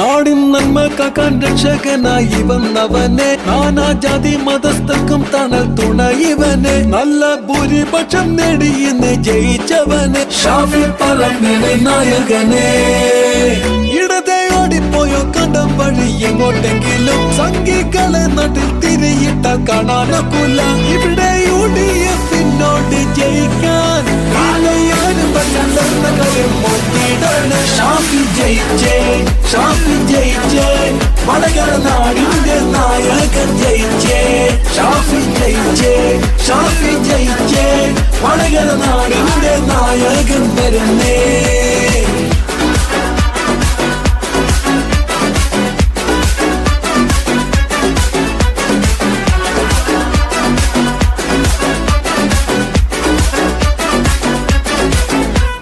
നാടിൻ നന്മ കാക്കാൻ രക്ഷകനായി വന്നവനെ നാനാജാതി മതസ്ഥർക്കും തണൽ തുണയിവനെ. നല്ല ഭൂരിപക്ഷം നേടിയെന്ന് ജയിച്ചവനെ. ഷാഫി പറമ്പിലെ നായകനെ. ഇടതേ ഓടിപ്പോയോ കണ്ടം വഴി എങ്ങോട്ടെങ്കിലും സംഘികളെ നാട്ടിൽ തിരിയിട്ട കാണാനൊക്കില്ല ഇവിടെ ഷാഫി ജയിച്ചേ ഷാഫി ജയിച്ചേ വടകര നാടിന്റെ നായകൻ ജയിച്ചേ ഷാഫി ജയിച്ചേ ഷാഫി ജയിച്ചേ വടകര നാടിന്റെ നായകൻ വരുന്നേ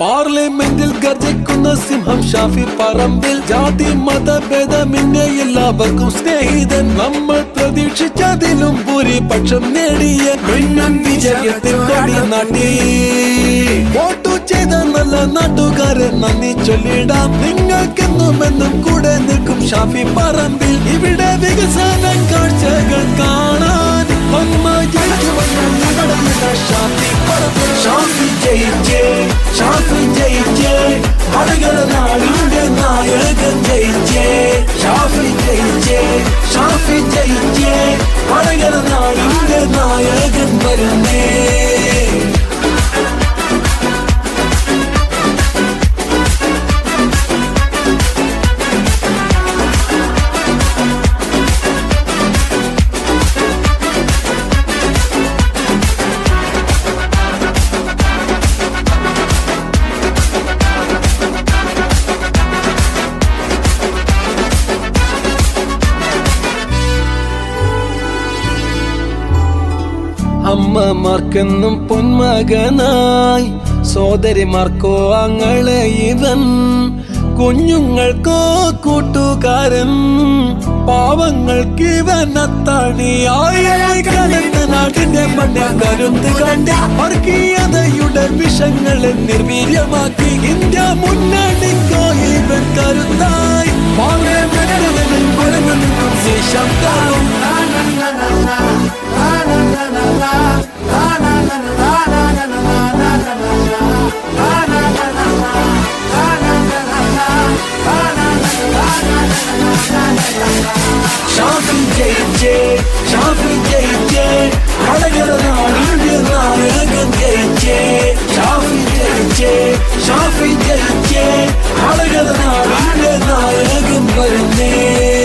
പാർലമെന്റിൽ ഗർജിക്കുന്ന സിംഹം ഷാഫി പറമ്പിൽ ജാതി മതഭേദമിന്നെ എല്ലാവർക്കും സ്നേഹിതൻ. നമ്മൾ പ്രതീക്ഷിച്ചതിലും ഭൂരിപക്ഷം നേടിയ മിന്നൻ വിജയത്തിൽ കൊടി നാട്ടി. വോട്ടു ചെയ്ത നല്ല നാട്ടുകാരെ നന്ദി ചൊല്ലിടാം. നിങ്ങൾക്കെന്നും എന്നും കൂടെ നിൽക്കും ഷാഫി പറമ്പിൽ. ഇവിടെ വികസന കാഴ്ചകൾ കാണാൻ നന്മ ഷാഫി ജയിച്ചേ വടകര നാടിന്റെ നായകൻ വരുന്നേ അമ്മമാർക്കെന്നും പൊന്മകനായി സോദരിമാർക്കോ അങ്ങളെ ഇവൻ കുഞ്ഞുങ്ങൾക്കോ കൂട്ടുകാരൻ പാവങ്ങൾക്ക് ഇവൻ അത്താണിയായി കണ്ട് വിഷങ്ങളെ നിർവീര്യമാക്കി. ഇന്ത്യ മുന്നണിക്കോ ഇവൻ കരുത്തായി ஜே ஷாஃபி ஜே ஜே அழகிறதா நீண்டு நான் ஏகம் ஜே ஜே ஷாஃபி ஜே ஜே ஷாஃபி ஜே ஜே அழகிறதா நீண்டு நான் ஏகம் வருந்தேன்